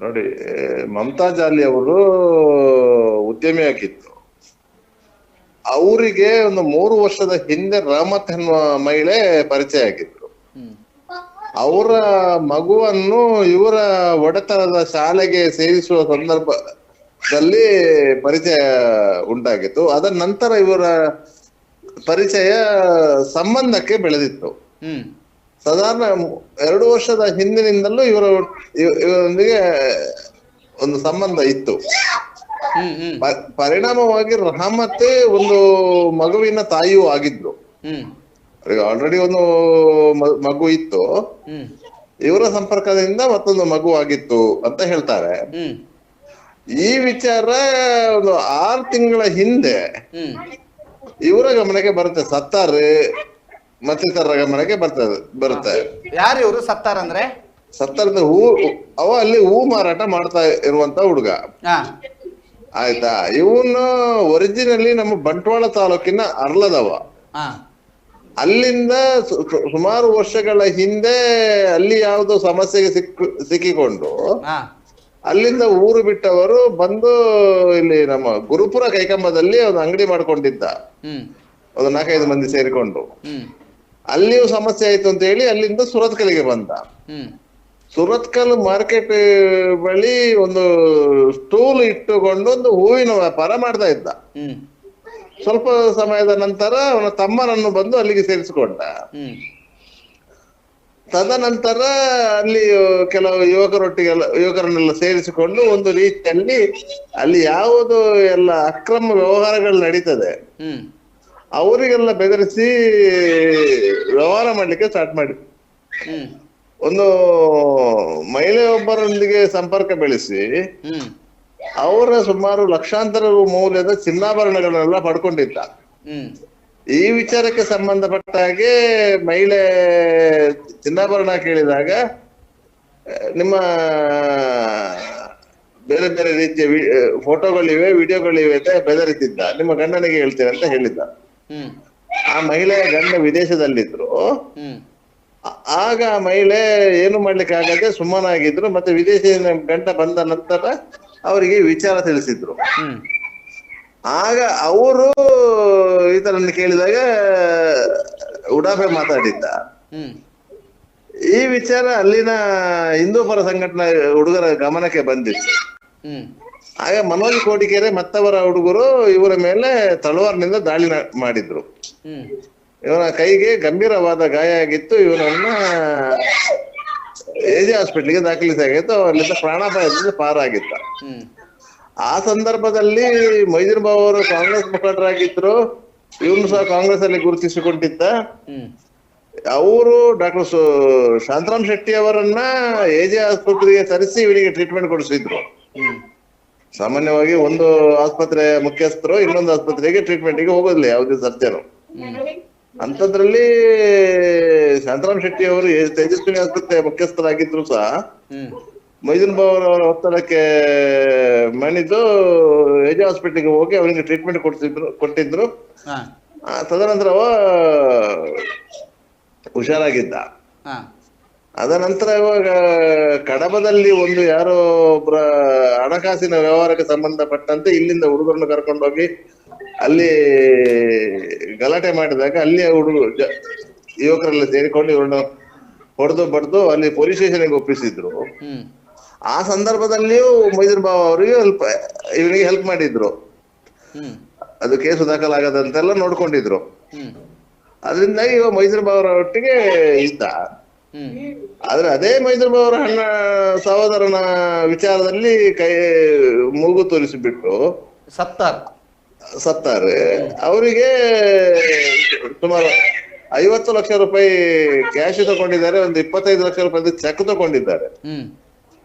ನೋಡಿ ಮಮತಾ ಜಾಲಿ ಅವರು ಉದ್ಯಮಿ ಆಗಿತ್ತು ಅವರಿಗೆ ಒಂದು ಮೂರು ವರ್ಷದ ಹಿಂದೆ ರಾಮತ್ ಎನ್ನುವ ಮಹಿಳೆ ಪರಿಚಯ ಆಗಿದ್ರು ಅವರ ಮಗುವನ್ನು ಇವರ ಒಡೆತನದ ಶಾಲೆಗೆ ಸೇರಿಸುವ ಸಂದರ್ಭದಲ್ಲಿ ಪರಿಚಯ ಉಂಟಾಗಿತ್ತು. ಅದರ ನಂತರ ಇವರ ಪರಿಚಯ ಸಂಬಂಧಕ್ಕೆ ಬೆಳೆದಿತ್ತು. ಹ್ಮ್. ಸಾಧಾರಣ ಎರಡು ವರ್ಷದ ಹಿಂದಿನಿಂದಲೂ ಇವರ ಇವ- ಇವರೊಂದಿಗೆ ಒಂದು ಸಂಬಂಧ ಇತ್ತು. ಪರಿಣಾಮವಾಗಿ ರಹಮತ್ತೆ ಒಂದು ಮಗುವಿನ ತಾಯಿಯೂ ಆಗಿದ್ರು. ಆಲ್ರೆಡಿ ಒಂದು ಮಗು ಇತ್ತು. ಇವರ ಸಂಪರ್ಕದಿಂದ ಮತ್ತೊಂದು ಮಗು ಆಗಿತ್ತು ಅಂತ ಹೇಳ್ತಾರೆ. ಈ ವಿಚಾರ ಒಂದು ಆರು ತಿಂಗಳ ಹಿಂದೆ ಇವರ ಗಮನಕ್ಕೆ ಬರುತ್ತೆ. ಸತ್ತಾರ್. ಮತ್ತಿತರ ಗಮನಕ್ಕೆ ಬರ್ತದೆ ಬರುತ್ತೆ. ಯಾರು ಇವರು? ಸತ್ತಾರಂದ್ರೆ ಸತ್ತರದ ಹೂ ಅವ ಅಲ್ಲಿ ಹೂ ಮಾರಾಟ ಮಾಡ್ತಾ ಇರುವಂತ ಹುಡುಗ. ಆಯ್ತಾ? ಇವನು ಒರಿಜಿನಲಿ ನಮ್ಮ ಬಂಟ್ವಾಳ ತಾಲೂಕಿನ ಅರ್ಲದವ. ಅಲ್ಲಿಂದ ಸುಮಾರು ವರ್ಷಗಳ ಹಿಂದೆ ಅಲ್ಲಿ ಯಾವುದೋ ಸಮಸ್ಯೆಗೆ ಸಿಕ್ಕು ಸಿಕ್ಕಿಕೊಂಡು ಅಲ್ಲಿಂದ ಊರು ಬಿಟ್ಟವರು ಬಂದು ಇಲ್ಲಿ ನಮ್ಮ ಗುರುಪುರ ಕೈಕಂಬದಲ್ಲಿ ಒಂದು ಅಂಗಡಿ ಮಾಡ್ಕೊಂಡಿದ್ದ. ಒಂದು ನಾಲ್ಕೈದು ಮಂದಿ ಸೇರಿಕೊಂಡು. ಅಲ್ಲಿಯೂ ಸಮಸ್ಯೆ ಆಯ್ತು ಅಂತ ಹೇಳಿ ಅಲ್ಲಿಂದ ಸುರತ್ಕಲ್ಗೆ ಬಂದ. ಸುರತ್ಕಲ್ ಮಾರ್ಕೆಟ್ ಬಳಿ ಒಂದು ಸ್ಟೂಲ್ ಇಟ್ಟುಕೊಂಡು ಒಂದು ಹೂವಿನ ವ್ಯಾಪಾರ ಮಾಡ್ತಾ ಇದ್ದ. ಸ್ವಲ್ಪ ಸಮಯದ ನಂತರ ಅವನ ತಮ್ಮನನ್ನು ಬಂದು ಅಲ್ಲಿಗೆ ಸೇರಿಸಿಕೊಂಡ. ತದನಂತರ ಅಲ್ಲಿ ಕೆಲವು ಯುವಕರೊಟ್ಟಿಗೆಲ್ಲ ಯುವಕರನ್ನೆಲ್ಲ ಸೇರಿಸಿಕೊಂಡು ಒಂದು ರೀತಿಯಲ್ಲಿ ಅಲ್ಲಿ ಯಾವುದು ಎಲ್ಲ ಅಕ್ರಮ ವ್ಯವಹಾರಗಳು ನಡೀತದೆ. ಅವರಿಗೆಲ್ಲ ಬೆದರಿಸಿ ವ್ಯವಹಾರ ಮಾಡ್ಲಿಕ್ಕೆ ಸ್ಟಾರ್ಟ್ ಮಾಡಿ. ಒಂದು ಮಹಿಳೆಯೊಬ್ಬರೊಂದಿಗೆ ಸಂಪರ್ಕ ಬೆಳೆಸಿ ಅವರ ಸುಮಾರು ಲಕ್ಷಾಂತರ ಮೌಲ್ಯದ ಚಿನ್ನಾಭರಣಗಳನ್ನೆಲ್ಲ ಪಡ್ಕೊಂಡಿದ್ದ. ಈ ವಿಚಾರಕ್ಕೆ ಸಂಬಂಧಪಟ್ಟ ಹಾಗೆ ಮಹಿಳೆ ಚಿನ್ನಾಭರಣ ಕೇಳಿದಾಗ ನಿಮ್ಮ ಬೇರೆ ಬೇರೆ ರೀತಿಯ ವಿ- ಫೋಟೋಗಳಿವೆ ವಿಡಿಯೋಗಳಿವೆ ಅಂತ ಬೆದರಿತಿದ್ದ ನಿಮ್ಮ ಗಂಡನಿಗೆ ಹೇಳ್ತೇನೆ ಅಂತ ಹೇಳಿದ್ದ. ಆ ಮಹಿಳೆಯ ಗಂಡ ವಿದೇಶದಲ್ಲಿದ್ರು. ಆಗ ಆ ಮಹಿಳೆ ಏನು ಮಾಡ್ಲಿಕ್ಕೆ ಆಗದೆ ಸುಮ್ಮನಾಗಿದ್ರು ಮತ್ತೆ ವಿದೇಶದಿಂದ ಗಂಡ ಬಂದ ನಂತರ ಅವರಿಗೆ ವಿಚಾರ ತಿಳಿಸಿದ್ರು. ಆಗ ಅವರು ಈ ತರ ಕೇಳಿದಾಗ ಉಡಾಫೆ ಮಾತಾಡಿದ್ದ. ಈ ವಿಚಾರ ಅಲ್ಲಿನ ಹಿಂದೂ ಪರ ಸಂಘಟನೆ ಹುಡುಗರ ಗಮನಕ್ಕೆ ಬಂದಿತ್ತು. ಆಗ ಮನೋಜ್ ಕೋಟಿಕೆರೆ ಮತ್ತವರ ಹುಡುಗರು ಇವರ ಮೇಲೆ ತಳವಾರ್ನಿಂದ ದಾಳಿ ಮಾಡಿದ್ರು. ಇವನ ಕೈಗೆ ಗಂಭೀರವಾದ ಗಾಯ ಆಗಿತ್ತು. ಇವನನ್ನ ಎಜೆ ಹಾಸ್ಪಿಟ್ಲಿಗೆ ದಾಖಲಿಸಾಗಿತ್ತು ಅಲ್ಲಿಂದ ಪ್ರಾಣಾಪಾಯದಿಂದ ಪಾರಾಗಿತ್ತ ಆ ಸಂದರ್ಭದಲ್ಲಿ ಮೊಯ್ದಿನ್ ಬಾಬು ಅವರು ಕಾಂಗ್ರೆಸ್ ಮುಖಂಡರಾಗಿದ್ರು. ಇವನು ಸಹ ಕಾಂಗ್ರೆಸ್ ಅಲ್ಲಿ ಗುರುತಿಸಿಕೊಂಡಿದ್ದ ಅವರು ಡಾಕ್ಟರ್ ಶಾಂತರಾಮ್ ಶೆಟ್ಟಿ ಅವರನ್ನ ಎಜೆ ಆಸ್ಪತ್ರೆಗೆ ತರಿಸಿ ಇವರಿಗೆ ಟ್ರೀಟ್ಮೆಂಟ್ ಕೊಡಿಸಿದ್ರು. ಸಾಮಾನ್ಯವಾಗಿ ಒಂದು ಆಸ್ಪತ್ರೆ ಮುಖ್ಯಸ್ಥರು ಇನ್ನೊಂದು ಆಸ್ಪತ್ರೆಗೆ ಟ್ರೀಟ್ಮೆಂಟ್ಗೆ ಹೋಗೋದಿಲ್ಲ ಯಾವುದೇ ಸರ್ಜನು ಅಂತದ್ರಲ್ಲಿ ಶಾಂತರಾಮ್ ಶೆಟ್ಟಿ ಅವರು ತೇಜಸ್ವಿನಿ ಆಸ್ಪತ್ರೆ ಮುಖ್ಯಸ್ಥರಾಗಿದ್ರು ಸಹ ಮೈದಿನ ಬಾಬು ಅವರ ಒತ್ತಡಕ್ಕೆ ಮಣಿದು ಎಜೆ ಹಾಸ್ಪಿಟಲ್ಗೆ ಹೋಗಿ ಅವರಿಗೆ ಟ್ರೀಟ್ಮೆಂಟ್ ಕೊಡ್ತಿದ್ರು ಕೊಟ್ಟಿದ್ರು. ತದನಂತರ ಅವ ಹುಷಾರಾಗಿದ್ದ. ಹಾ. ಅದ ನಂತರ ಇವಾಗ ಕಡಬದಲ್ಲಿ ಒಂದು ಯಾರೋ ಒಬ್ಬರ ಹಣಕಾಸಿನ ವ್ಯವಹಾರಕ್ಕೆ ಸಂಬಂಧಪಟ್ಟಂತೆ ಇಲ್ಲಿಂದ ಹುಡುಗರನ್ನು ಕರ್ಕೊಂಡೋಗಿ ಅಲ್ಲಿ ಗಲಾಟೆ ಮಾಡಿದಾಗ ಅಲ್ಲಿ ಹುಡುಗರು ಯುವಕರೆಲ್ಲ ಸೇರಿಕೊಂಡು ಇವ್ರನ್ನ ಹೊಡೆದು ಬಡ್ದು ಅಲ್ಲಿ ಪೊಲೀಸ್ ಸ್ಟೇಷನ್ಗೆ ಒಪ್ಪಿಸಿದ್ರು. ಆ ಸಂದರ್ಭದಲ್ಲಿಯೂ ಮೈದೂರ್ ಬಾಬು ಅವರಿಗೆ ಹೆಲ್ಪ್ ಇವನಿಗೆ ಹೆಲ್ಪ್ ಮಾಡಿದ್ರು. ಅದು ಕೇಸು ದಾಖಲಾಗದಂತೆಲ್ಲ ನೋಡ್ಕೊಂಡಿದ್ರು. ಅದರಿಂದಾಗಿ ಮೈದೂರ್ ಮೈಸೂರು ಬಾವರ ಒಟ್ಟಿಗೆ ಇದ್ದ. ಆದ್ರೆ ಅದೇ ಮೈಸೂರು ಅವರ ಅಣ್ಣ ಸಹೋದರನ ವಿಚಾರದಲ್ಲಿ ಕೈ ಮೂಗು ತೋರಿಸಿಬಿಟ್ಟು ಸತ್ತಾರ್. ಸತ್ತಾರೆ. ಅವರಿಗೆ ಸುಮಾರು ಐವತ್ತು ಲಕ್ಷ ರೂಪಾಯಿ ಕ್ಯಾಶ್ ತಗೊಂಡಿದ್ದಾರೆ ಒಂದು ಇಪ್ಪತ್ತೈದು ಲಕ್ಷ ರೂಪಾಯಿ ಚೆಕ್ ತಗೊಂಡಿದ್ದಾರೆ.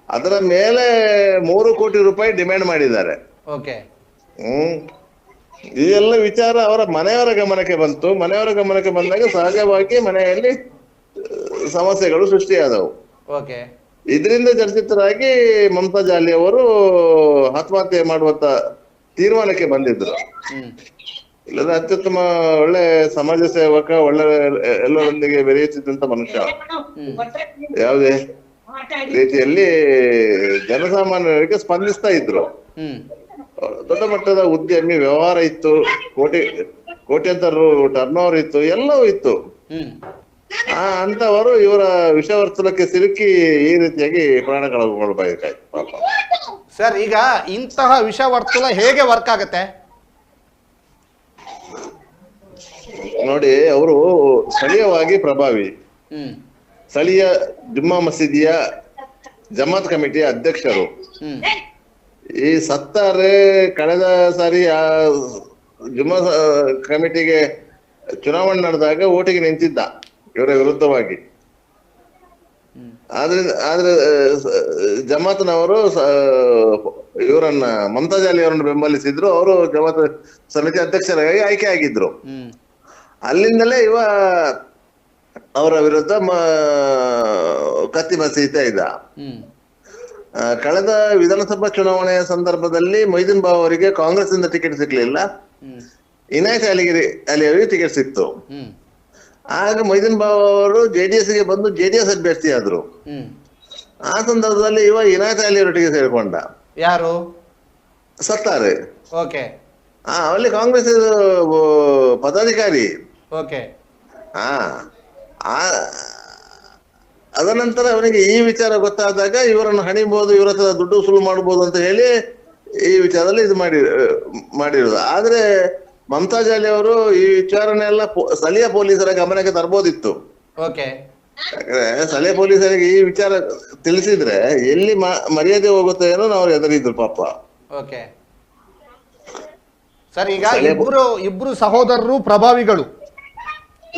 ಅದರ ಮೇಲೆ ಮೂರು ಕೋಟಿ ರೂಪಾಯಿ ಡಿಮ್ಯಾಂಡ್ ಮಾಡಿದ್ದಾರೆ. ಓಕೆ. ಹ್ಮ್. ಈ ಎಲ್ಲ ವಿಚಾರ ಅವರ ಮನೆಯವರ ಗಮನಕ್ಕೆ ಬಂತು. ಮನೆಯವರ ಗಮನಕ್ಕೆ ಬಂದಾಗ ಸಹಜವಾಗಿ ಮನೆಯಲ್ಲಿ ಸಮಸ್ಯೆಗಳು ಸೃಷ್ಟಿಯಾದವು. ಓಕೆ. ಇದರಿಂದ ಚರ್ಚಿತರಾಗಿ ಮಮತಾ ಜಾಲಿ ಅವರು ಆತ್ಮಹತ್ಯೆ ಮಾಡುವಂತ ತೀರ್ಮಾನಕ್ಕೆ ಬಂದಿದ್ರು. ಇಲ್ಲದ ಇಲ್ಲದ್ರೆ ಅತ್ಯುತ್ತಮ ಒಳ್ಳೆ ಸಮಾಜ ಸೇವಕ ಒಳ್ಳೆ ಎಲ್ಲರೊಂದಿಗೆ ಬೆರೆಯುತ್ತಿದ್ದಂತ ಮನುಷ್ಯ. ಯಾವುದೇ ರೀತಿಯಲ್ಲಿ ಜನಸಾಮಾನ್ಯರಿಗೆ ಸ್ಪಂದಿಸ್ತಾ ಇದ್ರು. ದೊಡ್ಡ ಮಟ್ಟದ ಉದ್ಯಮಿ ವ್ಯವಹಾರ ಇತ್ತು ಕೋಟಿ ಕೋಟ್ಯಂತರ ಟರ್ನ್ ಓವರ್ ಇತ್ತು ಎಲ್ಲವೂ ಇತ್ತು. ಅಂತವರು ಇವರ ವಿಷವರ್ತುಲಕ್ಕೆ ಸಿಲುಕಿ ಈ ರೀತಿಯಾಗಿ ಪ್ರಾಣ ಕಳೆದುಕೊಳ್ಬೇಕಾಯ್ತು ಪಾಪ ಸರ್ ಈಗ ಇಂತಹ ವಿಷವರ್ತುಲ ಹೇಗೆ ವರ್ಕ್ ಆಗುತ್ತೆ? ನೋಡಿ ಅವರು ಸ್ಥಳೀಯವಾಗಿ ಪ್ರಭಾವಿ. ಸ್ಥಳೀಯ ಜುಮ್ಮಾ ಮಸೀದಿಯ ಜಮಾತ್ ಕಮಿಟಿಯ ಅಧ್ಯಕ್ಷರು. ಈ ಸತ್ತಾರೆ ಕಳೆದ ಸಾರಿ ಆ ಜುಮ್ಮಾ ಕಮಿಟಿಗೆ ಚುನಾವಣೆ ನಡೆದಾಗ ಓಟಿಗೆ ನಿಂತಿದ್ದ. ಇವರ ವಿರುದ್ಧವಾಗಿ. ಆದ್ರೆ ಆದ್ರೆ ಜಮಾತ್ನವರು ಇವರನ್ನ ಮಮತಾಜ್ ಅಲಿ ಅವರನ್ನು ಬೆಂಬಲಿಸಿದ್ರು ಅವರು ಜಮಾತ್ ಸಮಿತಿ ಅಧ್ಯಕ್ಷರಾಗಿ ಆಯ್ಕೆ ಆಗಿದ್ರು. ಅಲ್ಲಿಂದಲೇ ಇವ ಅವರ ವಿರುದ್ಧ ಕತ್ತಿ ಮಸೀತಾ ಇದ್ದ. ಕಳೆದ ವಿಧಾನಸಭಾ ಚುನಾವಣೆಯ ಸಂದರ್ಭದಲ್ಲಿ ಮೊಯ್ದೀನ್ ಬಾವ್ ಅವರಿಗೆ ಕಾಂಗ್ರೆಸ್ ಇಂದ ಟಿಕೆಟ್ ಸಿಗ್ಲಿಲ್ಲ. ಇನಾಯತ್ ಅಲಿಗಿರಿ ಅಲಿ ಅವರಿಗೆ ಟಿಕೆಟ್ ಸಿಕ್ತು. ಆಗ ಮೊಯ್ದೀನ್ ಬಾಬು ಅವರು ಜೆಡಿಎಸ್ಗೆ ಬಂದು ಜೆಡಿಎಸ್ ಅಭ್ಯರ್ಥಿ ಆದ್ರು. ಆ ಸಂದರ್ಭದಲ್ಲಿ ಇವ ಇನಾಯತ್ ಅಲಿ ಅವರೊಟ್ಟಿಗೆ ಸೇರ್ಕೊಂಡ. ಯಾರು? ಸತ್ತಾರೆ. ಓಕೆ. ಆ ಅಲ್ಲಿ ಕಾಂಗ್ರೆಸ್ ಪದಾಧಿಕಾರಿ. ಓಕೆ. ಆ ಅದನಂತರ ಅವನಿಗೆ ಈ ವಿಚಾರ ಗೊತ್ತಾದಾಗ ಇವರನ್ನು ಹಣಿಬಹುದು ಇವರ ಹತ್ರ ದುಡ್ಡು ವಸೂಲು ಮಾಡಬಹುದು ಅಂತ ಹೇಳಿ ಈ ವಿಚಾರದಲ್ಲಿ ಇದು ಮಾಡಿ ಮಾಡಿರೋದು. ಆದ್ರೆ ಮಮತಾಜ್ ಅಲಿ ಅವರು ಈ ವಿಚಾರನೆಲ್ಲ ಎಲ್ಲ ಸ್ಥಳೀಯ ಪೊಲೀಸರ ಗಮನಕ್ಕೆ ತರ್ಬೋದಿತ್ತು. ಓಕೆ. ಯಾಕಂದ್ರೆ ಸ್ಥಳೀಯ ಪೊಲೀಸರಿಗೆ ಈ ವಿಚಾರ ತಿಳಿಸಿದ್ರೆ ಎಲ್ಲಿ ಮರ್ಯಾದೆ ಹೋಗುತ್ತೆ ಏನೋ ನಾವು ಎದುರಿದ್ರು ಪಾಪ. ಓಕೆ. ಸರ್ ಈಗ ಇಬ್ರು ಇಬ್ರು ಸಹೋದರರು ಪ್ರಭಾವಿಗಳು.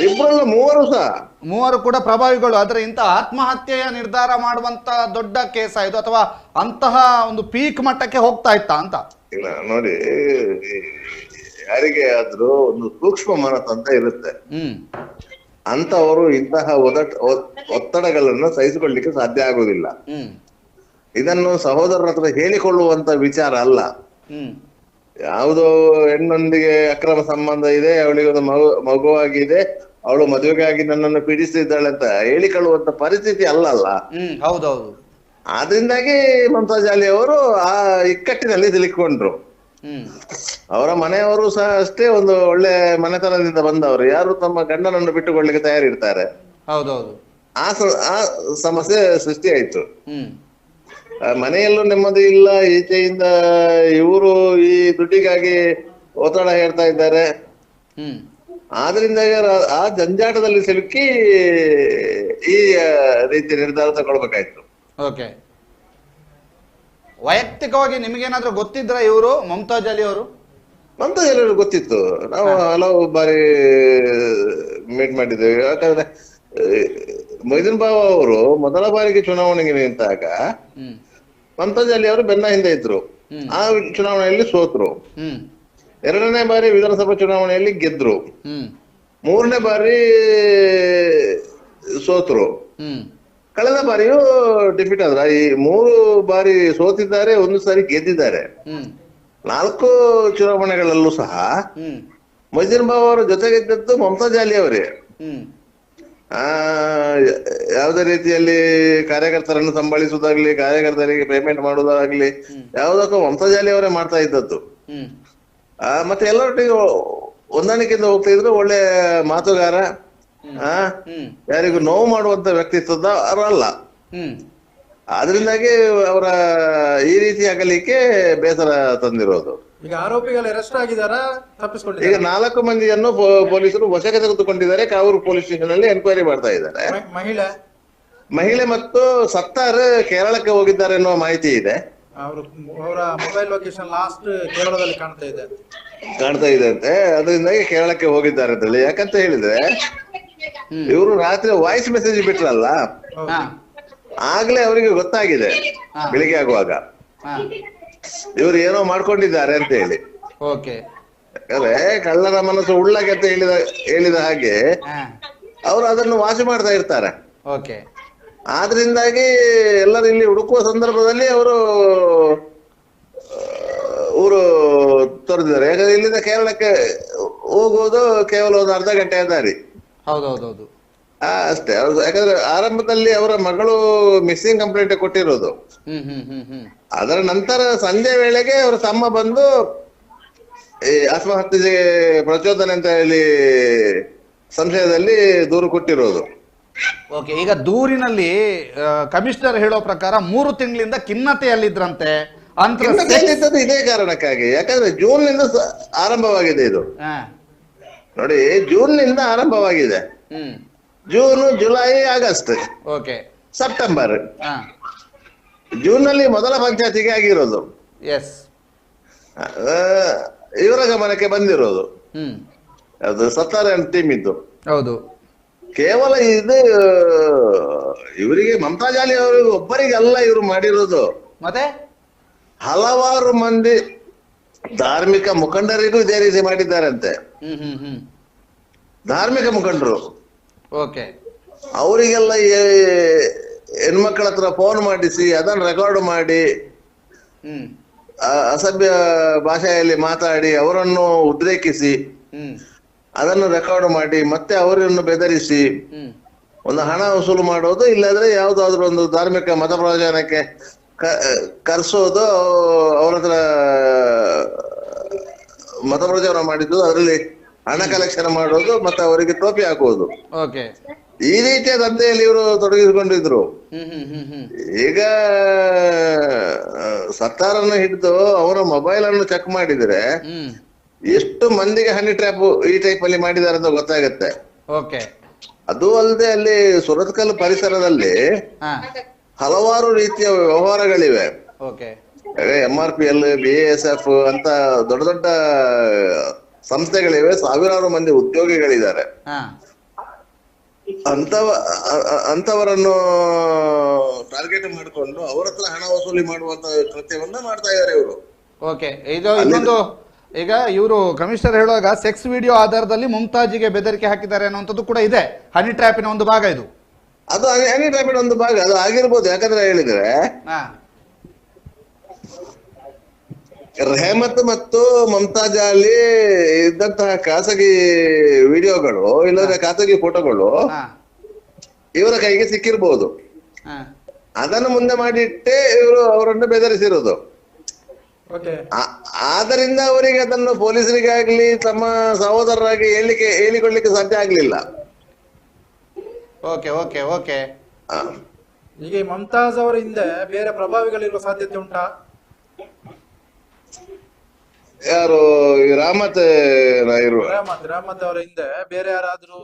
ಇಬ್ಬರಲ್ಲ ಮೂವರು ಸಹ. ಮೂವರು ಕೂಡ ಪ್ರಭಾವಿಗಳು. ಆದ್ರೆ ಇಂಥ ಆತ್ಮಹತ್ಯೆಯ ನಿರ್ಧಾರ ಮಾಡುವಂತ ದೊಡ್ಡ ಕೇಸ ಇದು ಅಥವಾ ಅಂತಹ ಒಂದು ಪೀಕ್ ಮಟ್ಟಕ್ಕೆ ಹೋಗ್ತಾ ಇತ್ತಾ ಅಂತ? ಇಲ್ಲ ನೋಡಿ ಯಾರಿಗೆ ಆದ್ರೂ ಒಂದು ಸೂಕ್ಷ್ಮ ಮನಸ್ಸಂತ ಅಂತ ಇರುತ್ತೆ ಅಂತವರು ಇಂತಹ ಒದಟ್ ಒತ್ತಡಗಳನ್ನು ಸಹಿಸಿಕೊಳ್ಳಿಕ್ಕೆ ಸಾಧ್ಯ ಆಗುವುದಿಲ್ಲ. ಇದನ್ನು ಸಹೋದರರ ಹತ್ರ ಹೇಳಿಕೊಳ್ಳುವಂತ ವಿಚಾರ ಅಲ್ಲ. ಯಾವುದೋ ಹೆಣ್ಣೊಂದಿಗೆ ಅಕ್ರಮ ಸಂಬಂಧ ಇದೆ ಅವಳಿಗೆ ಒಂದು ಮಗು ಮಗುವಾಗಿದೆ ಅವಳು ಮದುವೆಗಾಗಿ ನನ್ನನ್ನು ಪೀಡಿಸ್ತಿದ್ದಾಳೆ ಅಂತ ಹೇಳಿಕೊಳ್ಳುವಂತ ಪರಿಸ್ಥಿತಿ ಅಲ್ಲ ಅಲ್ಲ ಹೌದೌದು. ಆದ್ರಿಂದಾಗಿ ಮಮತಾಜ್ ಅಲಿ ಅವರು ಆ ಇಕ್ಕಟ್ಟಿನಲ್ಲಿ ಸಿಲುಕೊಂಡ್ರು ಅವರ ಮನೆಯವರು ಸಹ ಅಷ್ಟೇ ಒಂದು ಒಳ್ಳೆ ಮನೆತನದಿಂದ ಬಂದವರು. ಯಾರು ತಮ್ಮ ಗಂಡನನ್ನು ಬಿಟ್ಟುಕೊಳ್ಳಿಕ್ಕೆ ತಯಾರಿರ್ತಾರೆ. ಹೌದೌದು. ಆ ಆ ಸಮಸ್ಯೆ ಸೃಷ್ಟಿ ಆಯ್ತು ಮನೆಯಲ್ಲೂ ನೆಮ್ಮದಿ ಇಲ್ಲ. ಈಚೆಯಿಂದ ಇವರು ಈ ದುಡ್ಡಿಗಾಗಿ ಒತ್ತಡ ಹೇಳ್ತಾ ಇದ್ದಾರೆ. ಹ್ಮ್. ಆದ್ರಿಂದ ಆ ಜಂಜಾಟದಲ್ಲಿ ಸಿಲುಕಿ ಈ ರೀತಿ ನಿರ್ಧಾರ ತಗೊಳ್ಬೇಕಾಯ್ತು. ಓಕೆ. ವೈಯಕ್ತಿಕವಾಗಿ ನಿಮಗೇನಾದ್ರೂ ಗೊತ್ತಿದ್ರ ಇವರು ಮಮತಾಜ್ ಅಲಿ ಅವರು? ನಮ್ದು ಎಲ್ಲರೂ ಗೊತ್ತಿತ್ತು. ನಾವು ಹಲವು ಬಾರಿ ಮೀಟ್ ಮಾಡಿದ್ದೇವೆ. ಯಾಕಂದ್ರೆ ಮೈದಿನ್ ಮೊಯ್ದೀನ್ ಬಾವ ಅವರು ಮೊದಲ ಬಾರಿಗೆ ಚುನಾವಣೆಗೆ ನಿಂತಾಗ ಮಮತಾಜ್ ಅಲಿ ಅವರು ಬೆನ್ನ ಹಿಂದೆ ಇದ್ರು. ಆ ಚುನಾವಣೆಯಲ್ಲಿ ಸೋತ್ರು. ಎರಡನೇ ಬಾರಿ ವಿಧಾನಸಭಾ ಚುನಾವಣೆಯಲ್ಲಿ ಗೆದ್ರು. ಮೂರನೇ ಬಾರಿ ಸೋತ್ರು. ಕಳೆದ ಬಾರಿಯೂ ಡಿಫೀಟ್ ಆದ್ರ? ಈ ಮೂರು ಬಾರಿ ಸೋತಿದ್ದಾರೆ ಒಂದು ಸಾರಿ ಗೆದ್ದಿದ್ದಾರೆ. ನಾಲ್ಕು ಚುನಾವಣೆಗಳಲ್ಲೂ ಸಹ ಮೊಯ್ದೀನ್ ಬಾಬು ಅವರ ಜೊತೆಗಿದ್ದದ್ದು ಮಮತಾ ಜಾಲಿ ಅವರೇ. ಆ ಯಾವುದೇ ರೀತಿಯಲ್ಲಿ ಕಾರ್ಯಕರ್ತರನ್ನು ಸಂಬಳಿಸುವುದಾಗ್ಲಿ ಕಾರ್ಯಕರ್ತರಿಗೆ ಪೇಮೆಂಟ್ ಮಾಡುವುದಾಗ್ಲಿ ಯಾವುದಕ್ಕೂ ಮಮತಾ ಜಾಲಿ ಅವರೇ ಮಾಡ್ತಾ ಇದ್ದದ್ದು. ಆ ಮತ್ತೆ ಎಲ್ಲರೊಟ್ಟಿಗೆ ಹೊಂದಾಣಿಕೆಯಿಂದ ಹೋಗ್ತಾ ಇದ್ರು ಒಳ್ಳೆ ಮಾತುಗಾರ. ಯಾರಿಗೂ ನೋವು ಮಾಡುವಂತ ವ್ಯಕ್ತಿತ್ವದ ಅವರಲ್ಲ ಅದರಿಂದಾಗಿ ಅವರ ಈ ರೀತಿ ಆಗಲಿಕ್ಕೆ ಬೇಸರ ತಂದಿರೋದು. ಈಗ ಆರೋಪಿಗಳು ಅರೆಸ್ಟ್ ಆಗಿದಾರಾ ಈಗ ನಾಲ್ಕು ಮಂದಿಯನ್ನು ಪೊಲೀಸರು ವಶಕ್ಕೆ ತೆಗೆದುಕೊಂಡಿದ್ದಾರೆ. ಕಾವೂರು ಪೊಲೀಸ್ ಸ್ಟೇಷನ್ ಅಲ್ಲಿ ಎನ್ಕ್ವೈರಿ ಮಾಡ್ತಾ ಇದ್ದಾರೆ. ಮಹಿಳೆ? ಮಹಿಳೆ ಮತ್ತು ಸತ್ತಾರ್ ಕೇರಳಕ್ಕೆ ಹೋಗಿದ್ದಾರೆ ಎನ್ನುವ ಮಾಹಿತಿ ಇದೆ. ಅವರು ಅವರ ಮೊಬೈಲ್ ಲೊಕೇಶನ್ ಲಾಸ್ಟ್ ಕೇರಳದಲ್ಲಿ ಕಾಣ್ತಾ ಇದೆ. ಕಾಣ್ತಾ ಇದೆ ಅಂತೆ. ಅದರಿಂದಾಗಿ ಕೇರಳಕ್ಕೆ ಹೋಗಿದ್ದಾರೆ ಅಂತ ಹೇಳಿ ಯಾಕಂತ ಹೇಳಿದ್ರೆ ಇವರು ರಾತ್ರಿ ವಾಯ್ಸ್ ಮೆಸೇಜ್ ಬಿಟ್ರಲ್ಲ. ಆಗ್ಲೇ ಅವರಿಗೆ ಗೊತ್ತಾಗಿದೆ ಬೆಳಿಗ್ಗೆ ಆಗುವಾಗ. ಇವರು ಏನೋ ಮಾಡ್ಕೊಂಡಿದ್ದಾರೆ ಅಂತ ಹೇಳಿ. ಯಾಕಂದ್ರೆ ಕಳ್ಳರ ಮನಸ್ಸು ಉಳ್ಳಗೆ ಅಂತ ಹೇಳಿದ ಹೇಳಿದ ಹಾಗೆ ಅವರು ಅದನ್ನು ವಾಸಿ ಮಾಡ್ತಾ ಇರ್ತಾರೆ. ಆದ್ರಿಂದಾಗಿ ಎಲ್ಲರೂ ಇಲ್ಲಿ ಹುಡುಕುವ ಸಂದರ್ಭದಲ್ಲಿ ಅವರು ಊರು ತೊರೆದಿದ್ದಾರೆ. ಯಾಕಂದ್ರೆ ಇಲ್ಲಿಂದ ಕೇರಳಕ್ಕೆ ಹೋಗುವುದು ಕೇವಲ ಒಂದು ಅರ್ಧ ಗಂಟೆಯ ದಾರಿ. ಹೌದೌದೌದು. ಅಷ್ಟೇ. ಅವ್ರು ಯಾಕಂದ್ರೆ ಆರಂಭದಲ್ಲಿ ಅವರ ಮಗಳು ಮಿಸ್ಸಿಂಗ್ ಕಂಪ್ಲೇಂಟ್ ಕೊಟ್ಟಿರೋದು. ಅದರ ನಂತರ ಸಂಜೆ ವೇಳೆಗೆ ಅವರ ತಮ್ಮ ಬಂದು ಈ ಆತ್ಮಹತ್ಯೆಗೆ ಪ್ರಚೋದನೆ ಅಂತ ಹೇಳಿ ಸಂಶಯದಲ್ಲಿ ದೂರು ಕೊಟ್ಟಿರೋದು. ಓಕೆ ಈಗ ದೂರಿನಲ್ಲಿ ಕಮಿಷನರ್ ಹೇಳೋ ಪ್ರಕಾರ ಮೂರು ತಿಂಗಳಿಂದ ಖಿನ್ನತೆಯಲ್ಲಿದ್ರಂತೆ. ಅಂತ ಇದೇ ಕಾರಣಕ್ಕಾಗಿ. ಯಾಕಂದ್ರೆ ಜೂನ್ನಿಂದ ಆರಂಭವಾಗಿದೆ ಇದು. ಹಾ. ನೋಡಿ ಜೂನ್ನಿಂದ ಆರಂಭವಾಗಿದೆ June July August. Okay. September. ಜೂನ್ನಲ್ಲಿ ಮೊದಲ ಪಂಚಾಯತಿಗೆ ಆಗಿರೋದು. ಎಸ್ ಇವರ ಗಮನಕ್ಕೆ ಬಂದಿರೋದು. ಅದು ಸತ್ತಾರ ಟೀಮ್ ಇದ್ದು. ಹೌದು. ಕೇವಲ ಇದು ಇವರಿಗೆ ಮಮತಾ ಜಾಲಿ ಅವರಿಗೆ ಒಬ್ಬರಿಗೆಲ್ಲ ಇವರು ಮಾಡಿರೋದು. ಮತ್ತೆ? ಹಲವಾರು ಮಂದಿ ಧಾರ್ಮಿಕ ಮುಖಂಡರಿಗೂ ಇದೇ ರೀತಿ ಮಾಡಿದ್ದಾರಂತೆ. ಧಾರ್ಮಿಕ ಮುಖಂಡರು. ಓಕೆ. ಅವರಿಗೆಲ್ಲ ಹೆಣ್ಮಕ್ಳ ಹತ್ರ ಫೋನ್ ಮಾಡಿಸಿ ಅದನ್ನು ರೆಕಾರ್ಡ್ ಮಾಡಿ ಅಸಭ್ಯ ಭಾಷೆಯಲ್ಲಿ ಮಾತಾಡಿ ಅವರನ್ನು ಉದ್ರೇಕಿಸಿ ಅದನ್ನು ರೆಕಾರ್ಡ್ ಮಾಡಿ ಮತ್ತೆ ಅವರನ್ನು ಬೆದರಿಸಿ ಒಂದು ಹಣ ವಸೂಲು ಮಾಡೋದು ಇಲ್ಲಾದ್ರೆ ಯಾವ್ದಾದ್ರು ಒಂದು ಧಾರ್ಮಿಕ ಮತ ಪ್ರವಚನಕ್ಕೆ ಕರ್ಸೋದು ಅವ್ರ ಹತ್ರ ಮತ ಪ್ರಚಾರ ಮಾಡಿದ್ದು ಅದರಲ್ಲಿ ಹಣ ಕಲೆಕ್ಷನ್ ಮಾಡೋದು ಮತ್ತೆ ಅವರಿಗೆ ಟೋಪಿ ಹಾಕುವುದು. ಓಕೆ. ಈ ರೀತಿಯ ದಂಧೆಯಲ್ಲಿ ಇವರು ತೊಡಗಿಸಿಕೊಂಡಿದ್ರು. ಈಗ ಸರ್ಕಾರ ಸತ್ತಾರನ್ನು ಹಿಡಿದು ಅವರ ಮೊಬೈಲ್ ಅನ್ನು ಚೆಕ್ ಮಾಡಿದ್ರೆ ಎಷ್ಟು ಮಂದಿಗೆ ಹನಿ ಟ್ರ್ಯಾಪ್ ಈ ಟೈಪ್ ಅಲ್ಲಿ ಮಾಡಿದ್ದಾರೆ ಅಂತ ಗೊತ್ತಾಗತ್ತೆ. ಓಕೆ. ಅದು ಅಲ್ಲದೆ ಅಲ್ಲಿ ಸುರತ್ಕಲ್ ಪರಿಸರದಲ್ಲಿ ಹಲವಾರು ರೀತಿಯ ವ್ಯವಹಾರಗಳಿವೆ. M R P L B S F ಅಂತ ದೊಡ್ಡ ದೊಡ್ಡ ಸಂಸ್ಥೆಗಳಿವೆ. ಸಾವಿರಾರು ಮಂದಿ ಉದ್ಯೋಗಿಗಳಿದ್ದಾರೆ. ಅಂತವ ಅಂತವರನ್ನು ಟಾರ್ಗೆಟ್ ಮಾಡಿಕೊಂಡು ಅವರ ಹತ್ರ ಹಣ ವಸೂಲಿ ಮಾಡುವಂತ ಕೃತ್ಯವನ್ನ ಮಾಡ್ತಾ ಇದ್ದಾರೆ ಇವರು. ಓಕೆ. ಇದು ಇನ್ನೊಂದು ಈಗ ಇವರು ಕಮಿಷನರ್ ಹೇಳುವಾಗ ಸೆಕ್ಸ್ ವಿಡಿಯೋ ಆಧಾರದಲ್ಲಿ ಮುಮ್ತಾಜಿಗೆ ಬೆದರಿಕೆ ಹಾಕಿದ್ದಾರೆ ಅನ್ನುವಂಥದ್ದು ಕೂಡ ಇದೆ. ಹನಿ ಟ್ರ್ಯಾಪಿನ ಒಂದು ಭಾಗ ಇದು. ಅದು ಎನಿ ಟೈಪಿನ ಒಂದು ಭಾಗ ಅದು ಆಗಿರ್ಬೋದು. ಯಾಕಂದ್ರೆ ಹೇಳಿದ್ರೆ ರೇಮತ್ ರೆಹಮತ್ ಮತ್ತು ಮಮತಾಜ್ ಅಲ್ಲಿ ಇದ್ದಂತಹ ಖಾಸಗಿ ವಿಡಿಯೋಗಳು ಇಲ್ಲದ್ರೆ ಖಾಸಗಿ ಫೋಟೋಗಳು ಇವರ ಕೈಗೆ ಸಿಕ್ಕಿರ್ಬೋದು. ಅದನ್ನು ಮುಂದೆ ಮಾಡಿಟ್ಟೆ ಇವರು ಅವರನ್ನು ಬೆದರಿಸಿರೋದು. ಓಕೆ. ಆ- ಆದ್ದರಿಂದ ಅವರಿಗೆ ಅದನ್ನು ಪೊಲೀಸರಿಗಾಗ್ಲಿ ತಮ್ಮ ಸಹೋದರರಾಗಿ ಹೇಳಿಕೆ ಹೇಳಿಕೊಳ್ಳಿಕ್ಕೆ ಸಾಧ್ಯ ಆಗ್ಲಿಲ್ಲ. Okay okay okay. ಈಗ ಈ ಮಮತಾಜ್ ಅವರ ಹಿಂದೆ ಬೇರೆ ಪ್ರಭಾವಿಗಳಿರುವ ಸಾಧ್ಯತೆ ಉಂಟಾ? ಯಾರು ಈ ರಾಮತ್ ಇರುವ? ರಾಮತ್ ರೆಹಮತ್ ಅವರ ಹಿಂದೆ ಬೇರೆ ಯಾರಾದ್ರೂ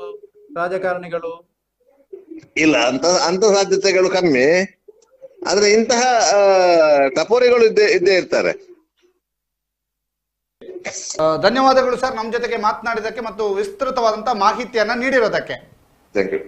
ರಾಜಕಾರಣಿಗಳು? ಇಲ್ಲ ಅಂತ ಅಂತ ಸಾಧ್ಯತೆಗಳು ಕಮ್ಮಿ. ಆದ್ರೆ ಇಂತಹ ಟಪೋರಿಗಳು ಇದ್ದೇ ಇದ್ದೇ ಇರ್ತಾರೆ. ಧನ್ಯವಾದಗಳು ಸರ್ ನಮ್ಮ ಜೊತೆಗೆ ಮಾತನಾಡಿದಕ್ಕೆ ಮತ್ತು ವಿಸ್ತೃತವಾದಂತಹ ಮಾಹಿತಿಯನ್ನ ನೀಡಿರೋದಕ್ಕೆ. Thank you